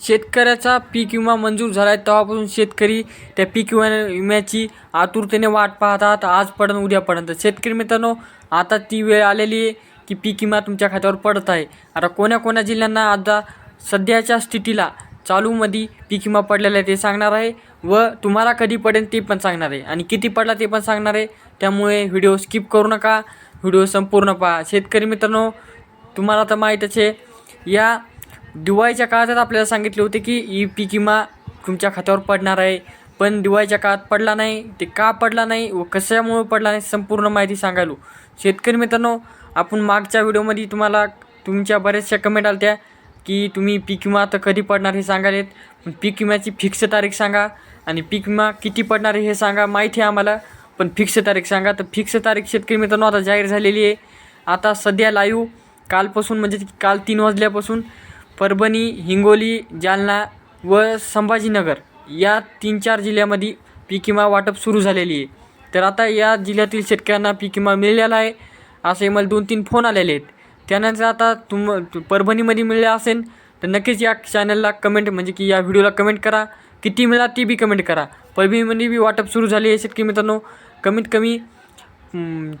शेतकऱ्याचा पीक विमा मंजूर झाला आहे तेव्हापासून शेतकरी त्या पीक विमा विम्याची आतुरतेने वाट पाहतात. आज उद्यापर्यंत. उद्या तर शेतकरी मित्रांनो आता ती वेळ आलेली आहे की पीक विमा तुमच्या खात्यावर पडत आहे. आता कोण्या कोण्या जिल्ह्यांना आता सध्याच्या स्थितीला चालूमध्ये पीक विमा पडलेला आहे ते सांगणार आहे व तुम्हाला कधी पडेल ते पण सांगणार आहे. आणि किती पडला ते पण सांगणार आहे. त्यामुळे व्हिडिओ स्किप करू नका. व्हिडिओ संपूर्ण पहा. शेतकरी मित्रांनो तुम्हाला तर माहीतच आहे या दिवाळीच्या काळातच आपल्याला सांगितले होते की ई पीक विमा तुमच्या खात्यावर पडणार आहे. पण दिवाळीच्या काळात पडला नाही ते का पडला नाही व कशामुळे पडला नाही संपूर्ण माहिती सांगायलो. शेतकरी मित्रांनो आपण मागच्या व्हिडिओमध्ये तुम्हाला तुमच्या बऱ्याचशा कमेंट आल्या त्या की तुम्ही पीक विमा आता कधी पडणार हे सांगालेत. पण पीक विम्याची फिक्स तारीख सांगा आणि पीक विमा किती पडणार आहे हे सांगा माहिती आहे आम्हाला. पण फिक्स तारीख सांगा. तर फिक्स तारीख शेतकरी मित्रांनो आता जाहीर झालेली आहे. आता सध्या लाईव्ह कालपासून म्हणजे काल तीन वाजल्यापासून परभणी हिंगोली जालना व संभाजीनगर या तीन चार जिल्ह्यामध्ये पीक विमा वाटप सुरू झालेली आहे. तर आता या जिल्ह्यातील शेतकऱ्यांना पीक विमा मिळालेला आहे. असे मला दोन तीन फोन आलेले आहेत. त्यानंतर आता तुम परभणीमध्ये मिळाला असेल तर नक्कीच या चॅनलला कमेंट म्हणजे की या व्हिडिओला कमेंट करा. किती मिळाला ती बी कमेंट करा. परभणीमध्ये बी वाटप सुरू झाले आहे शेतकरी मित्रांनो. कमीत कमी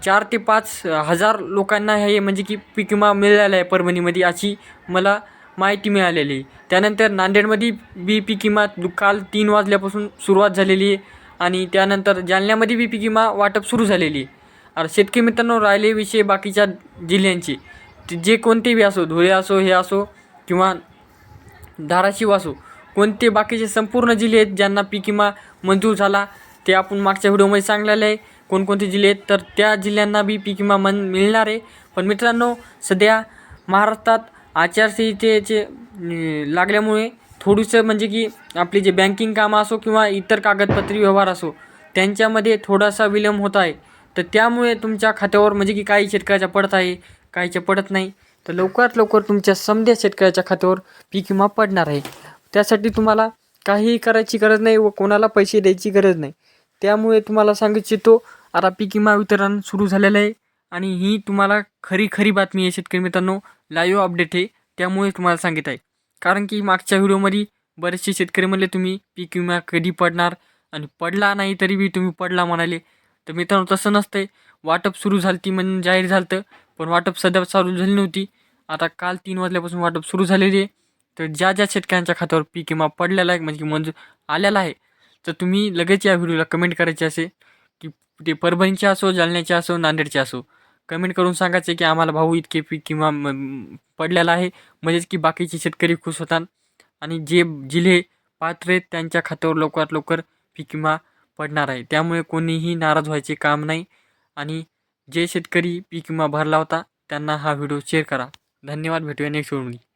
चार ते पाच हजार लोकांना हे म्हणजे की पीक विमा मिळालेला आहे परभणीमध्ये अशी मला माहिती मिळालेली. त्यानंतर नांदेडमध्ये बी पी किमा दु- काल तीन वाजल्यापासून सुरुवात झालेली आहे आणि त्यानंतर जालन्यामध्ये बी पी किमा वाटप सुरू झालेली. आहे शेतकरी मित्रांनो राहिले विषय बाकीच्या जिल्ह्यांचे. ते जे कोणते बी असो धुळे असो हे असो किंवा धाराशिव असो कोणते बाकीचे संपूर्ण जिल्हे आहेत ज्यांना पीक विमा मंजूर झाला ते आपण मागच्या व्हिडिओमध्ये सांगलेलं आहे. कोणकोणते जिल्हे आहेत तर त्या जिल्ह्यांना बी पीक विमा मन मिळणार आहे. पण मित्रांनो सध्या महाराष्ट्रात आचारसंहितेचे लागल्यामुळे थोडंसं म्हणजे की आपली जे बँकिंग कामं असो किंवा इतर कागदपत्री व्यवहार असो त्यांच्यामध्ये थोडासा विलंब होत आहे. तर त्यामुळे तुमच्या खात्यावर म्हणजे की काही शेतकऱ्याच्या पडत आहे काहीच्या पडत नाही. तर लवकरात लवकर तुमच्या समध्या शेतकऱ्याच्या खात्यावर पीक विमा पडणार आहे. त्यासाठी तुम्हाला काहीही करायची गरज नाही व कोणाला पैसे द्यायची गरज नाही. त्यामुळे तुम्हाला सांगू इच्छितो आता पीक विमा वितरण सुरू झालेलं आहे. आणि ही तुम्हाला खरी खरी बातमी आहे शेतकरी मित्रांनो. लाईव्ह अपडेट आहे. त्यामुळे तुम्हाला सांगित आहे. कारण की मागच्या व्हिडिओमध्ये बरेचसे शेतकरी म्हणले तुम्ही पीक विमा कधी पडणार? आणि पडला नाही तरी बी तुम्ही पडला म्हणाले. तर मित्रांनो तसं नसतंय. वाटप सुरू झाली ती म्हणून जाहीर झालं पण वाटप सध्या चालू झाली नव्हती. आता काल तीन वाजल्यापासून वाटप सुरू झालेली आहे. तर ज्या ज्या शेतकऱ्यांच्या खात्यावर पीक विमा पडलेला आहे म्हणजे मंजूर आलेला आहे तर तुम्ही लगेच या व्हिडिओला कमेंट करायचे असे की ते परभणीचे असो जालन्याचे असो नांदेडचे असो. कमेंट करून सांगायचे की आम्हाला भाऊ इतके पीक किंवा पडलेला आहे. म्हणजेच की बाकीचे शेतकरी खुश होतात. आणि जे जिल्हे पात्र आहेत त्यांच्या खात्यावर लवकरात लवकर पीक विमा पडणार आहे. त्यामुळे कोणीही नाराज व्हायचे काम नाही. आणि जे शेतकरी पीक विमा भरला होता त्यांना हा व्हिडिओ शेअर करा. धन्यवाद. भेटूया नेक्स्ट व्हिडिओमध्ये.